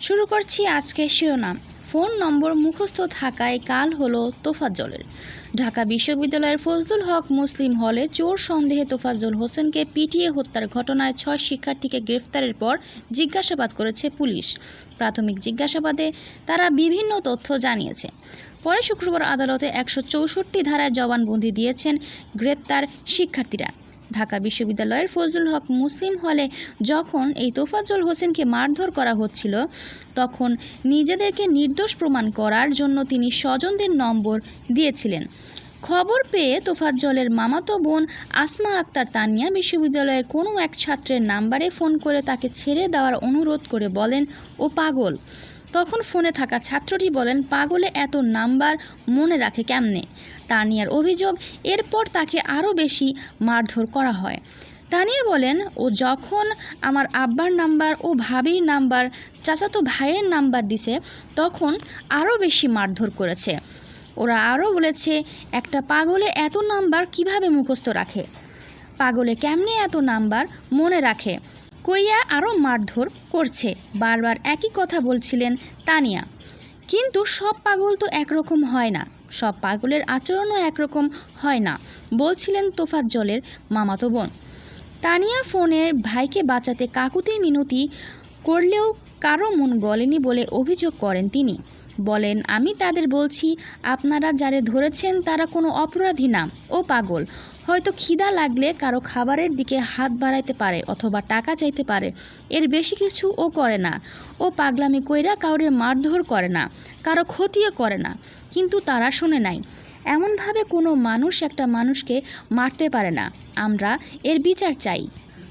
যাচ্ছি আজকে শিরোনাম। ফোন নম্বর মুখস্থ থাকায় কাল হলো তোফাজ্জলের। ঢাকা বিশ্ববিদ্যালয়ের ফজলুল হক মুসলিম হলে চোর সন্দেহে তোফাজ্জল হোসেনকে পিটিয়ে হত্যার ঘটনায় ছয় শিক্ষার্থীকে গ্রেফতারের পর জিজ্ঞাসাবাদ করেছে পুলিশ। প্রাথমিক জিজ্ঞাসাবাদে তারা বিভিন্ন তথ্য জানিয়েছে। পরে শুক্রবার আদালতে একশো চৌষট্টি ধারায় জবানবন্দি দিয়েছেন গ্রেপ্তার শিক্ষার্থীরা। ঢাকা বিশ্ববিদ্যালয়ের ফজলুল হক মুসলিম হলে যখন এই তোফাজ্জল হোসেনকে মারধর করা হচ্ছিল, তখন নিজেদেরকে নির্দোষ প্রমাণ করার জন্য তিনি স্বজনদের নম্বর দিয়েছিলেন। খবর পেয়ে তোফাজ্জলের মামাতো বোন আসমা আক্তার তানিয়া বিশ্ববিদ্যালয়ের কোনো এক ছাত্রের নাম্বারে ফোন করে তাকে ছেড়ে দেওয়ার অনুরোধ করে বলেন, ও পাগল। তখন ফোনে থাকা ছাত্রটি বলেন, পাগলে এত নাম্বার মনে রাখে কেমনে? তানিয়ার অভিযোগ, এরপর তাকে আরও বেশি মারধর করা হয়। তানিয়া বলেন, ও যখন আমার আব্বার নাম্বার ও ভাবির নাম্বার, চাচাতো ভাইয়ের নাম্বার দিছে, তখন আরও বেশি মারধর করেছে। ওরা আরও বলেছে, একটা পাগলে এত নাম্বার কীভাবে মুখস্থ রাখে? পাগলে কেমনে এত নাম্বার মনে রাখে? কইয়া আরও মারধর করছে। বারবার একই কথা বলছিলেন তানিয়া। কিন্তু সব পাগল তো একরকম হয় না। সব পাগলের আচরণও একরকম হয় না, বলছিলেন তোফাজ্জলের মামাতো বোন। তানিয়া ফোনের ভাইকে বাঁচাতে কাকুতি মিনতি করলেও কারও মন গলেনি বলে অভিযোগ করেন তিনি। বলেন, আমি তাদের বলছি, আপনারা যারে ধরেছেন তারা কোনো অপরাধী না। ও পাগল। হয়তো খিদা লাগলে কারও খাবারের দিকে হাত বাড়াইতে পারে অথবা টাকা চাইতে পারে। এর বেশি কিছু ও করে না। ও পাগলামি কইরা কাউরে মারধর করে না, কারও ক্ষতিও করে না। কিন্তু তারা শুনে নাই। এমনভাবে কোনো মানুষ একটা মানুষকে মারতে পারে না। আমরা এর বিচার চাই।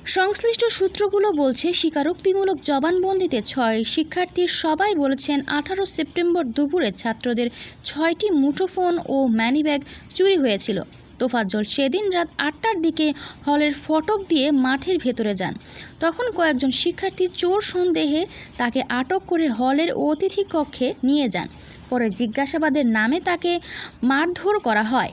সংশ্লিষ্ট সূত্রগুলো বলছে, স্বীকারোক্তিমূলক জবানবন্দিতে ছয় শিক্ষার্থীর সবাই বলেছেন, আঠারো সেপ্টেম্বর দুপুরে ছাত্রদের ছয়টি মুঠোফোন ও ম্যানিব্যাগ চুরি হয়েছিল। তোফাজ্জল সেদিন রাত আটটার দিকে হলের ফটক দিয়ে মাঠের ভেতরে যান। তখন কয়েকজন শিক্ষার্থী চোর সন্দেহে তাকে আটক করে হলের অতিথি কক্ষে নিয়ে যান। পরে জিজ্ঞাসাবাদের নামে তাকে মারধর করা হয়।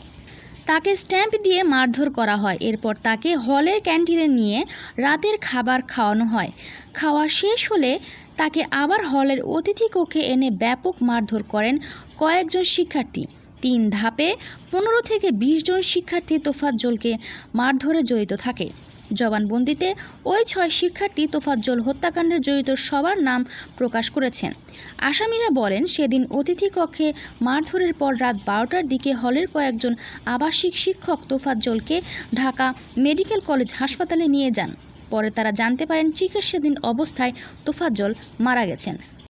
তাকে স্ট্যাম্প দিয়ে মারধর করা হয়। এরপর তাকে হলের ক্যান্টিনে নিয়ে রাতের খাবার খাওয়ানো হয়। খাওয়া শেষ হলে তাকে আবার হলের অতিথি কক্ষে এনে ব্যাপক মারধর করেন কয়েকজন শিক্ষার্থী। তিন ধাপে পনেরো থেকে বিশ জন শিক্ষার্থী তোফাজ্জলকে মারধরে জড়িত থাকে। জবানবন্দিতে ওই ছয় শিক্ষার্থী তোফাজ্জল হত্যাকাণ্ডে জড়িত সবার নাম প্রকাশ করেছেন। আসামিরা বলেন, সেদিন অতিথি কক্ষে মারধরের পর রাত বারোটার দিকে হলের কয়েকজন আবাসিক শিক্ষক তোফাজ্জলকে ঢাকা মেডিকেল কলেজ হাসপাতালে নিয়ে যান। পরে তারা জানতে পারেন, চিকিৎসাধীন অবস্থায় তোফাজ্জল মারা গেছেন।